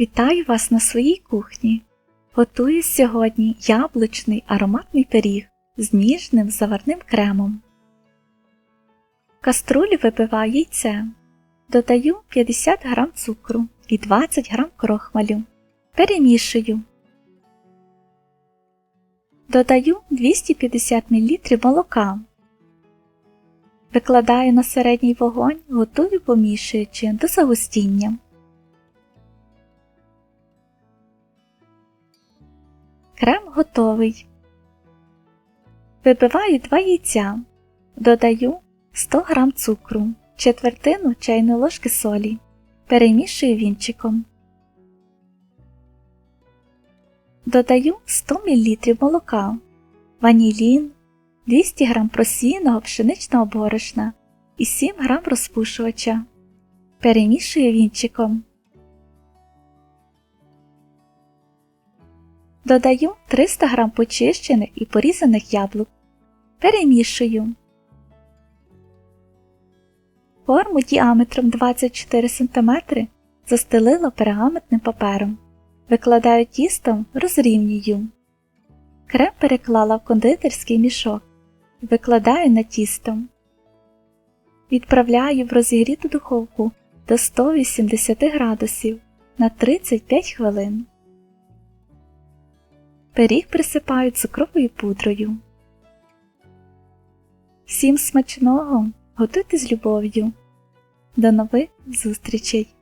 Вітаю вас на своїй кухні. Готую сьогодні яблучний ароматний пиріг з ніжним заварним кремом. В каструлю вибиваю яйце. Додаю 50 г цукру і 20 г крохмалю. Перемішую. Додаю 250 мл молока. Викладаю на середній вогонь, готую помішуючи до загустіння. Крем готовий. Вибиваю 2 яйця. Додаю 100 г цукру, четвертину чайної ложки солі. Перемішую вінчиком. Додаю 100 мл молока, ванілін, 200 г просіяного пшеничного борошна і 7 г розпушувача. Перемішую вінчиком. Додаю 300 г почищених і порізаних яблук. Перемішую. Форму діаметром 24 см застелила пергаментним папером. Викладаю тістом, розрівнюю. Крем переклала в кондитерський мішок. Викладаю на тісто. Відправляю в розігріту духовку до 180 градусів на 35 хвилин. Пиріг присипаю цукровою пудрою. Всім смачного! Готуйте з любов'ю. До нових зустрічей!